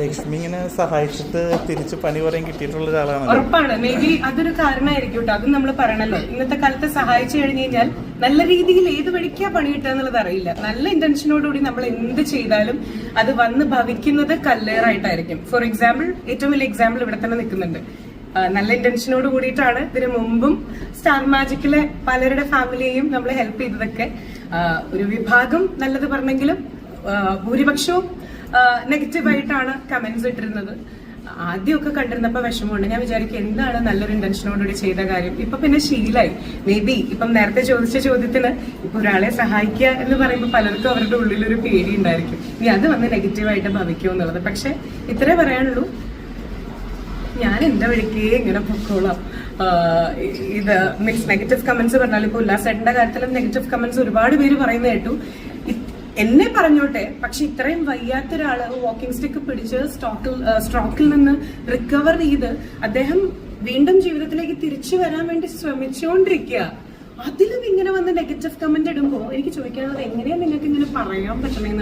ലക്ഷ്മി ഇങ്ങനെ സഹായിച്ചിട്ട് തിരിച്ച് പണി പറയാൻ കിട്ടിയിട്ടുള്ള ഒരാളാണ് ഉറപ്പാണ്. മേ ബി അതൊരു കാരണമായിരിക്കും കേട്ടോ അതും നമ്മൾ പറയണല്ലോ. ഇന്നത്തെ കാലത്ത് സഹായിച്ചു കഴിഞ്ഞു കഴിഞ്ഞാൽ നല്ല രീതിയിൽ ഏത് വഴിക്കാ പണി കിട്ടുക എന്നുള്ളത് അറിയില്ല. നല്ല ഇന്റൻഷനോടുകൂടി നമ്മൾ എന്ത് ചെയ്താലും അത് വന്ന് ഭവിക്കുന്നത് കല്ലേറായിട്ടായിരിക്കും. ഫോർ എക്സാമ്പിൾ ഏറ്റവും വലിയ എക്സാമ്പിൾ ഇവിടെ തന്നെ നിൽക്കുന്നുണ്ട്. നല്ല ഇന്റൻഷനോട് കൂടിയിട്ടാണ് ഇതിനു മുമ്പും സ്റ്റാർ മാജിക്കിലെ പലരുടെ ഫാമിലിയെയും നമ്മൾ ഹെൽപ്പ് ചെയ്തതൊക്കെ. ഒരു വിഭാഗം നല്ലത് പറഞ്ഞെങ്കിലും ഭൂരിപക്ഷവും നെഗറ്റീവായിട്ടാണ് കമന്റ്സ് ഇട്ടിരുന്നത്. ആദ്യമൊക്കെ കണ്ടിരുന്നപ്പോ വിഷമമുണ്ട്. ഞാൻ വിചാരിക്കും എന്താണ് നല്ലൊരു ഇന്റൻഷനോടുകൂടി ചെയ്ത കാര്യം. ഇപ്പൊ പിന്നെ ശീലായി. മേ ബി ഇപ്പം നേരത്തെ ചോദിച്ച ചോദ്യത്തിന് ഇപ്പൊ ഒരാളെ സഹായിക്കുക എന്ന് പറയുമ്പോൾ പലർക്കും അവരുടെ ഉള്ളിലൊരു പേടി ഉണ്ടായിരിക്കും. ഇനി അത് വന്ന് നെഗറ്റീവായിട്ട് ഭവിക്കും എന്നുള്ളത്. പക്ഷെ ഇത്രേ പറയാനുള്ളൂ. ഞാൻ എന്റെ വഴിക്ക് ഇങ്ങനെ പൊക്കോളാം. ഇത് മീൻസ് നെഗറ്റീവ് കമന്റ്സ് പറഞ്ഞാൽ ഇപ്പൊ ഉല്ലാസേട്ടന്റെ കാര്യത്തിലും നെഗറ്റീവ് കമന്റ്സ് ഒരുപാട് പേര് പറയുന്ന കേട്ടു. എന്നെ പറഞ്ഞോട്ടെ പക്ഷെ ഇത്രയും വയ്യാത്ത ഒരാൾ വാക്കിംഗ് സ്റ്റിക്ക് പിടിച്ച് സ്റ്റോക്കിൽ സ്ട്രോക്കിൽ നിന്ന് റിക്കവർ ചെയ്ത് അദ്ദേഹം വീണ്ടും ജീവിതത്തിലേക്ക് തിരിച്ചു വരാൻ വേണ്ടി ശ്രമിച്ചുകൊണ്ടിരിക്കുക അതിലും ഇങ്ങനെ വന്ന് നെഗറ്റീവ് കമന്റ് ഇടുമ്പോൾ എനിക്ക് ചോദിക്കാനുള്ളത് എങ്ങനെയാ നിങ്ങൾക്ക് ഇങ്ങനെ പറയാൻ പറ്റണേ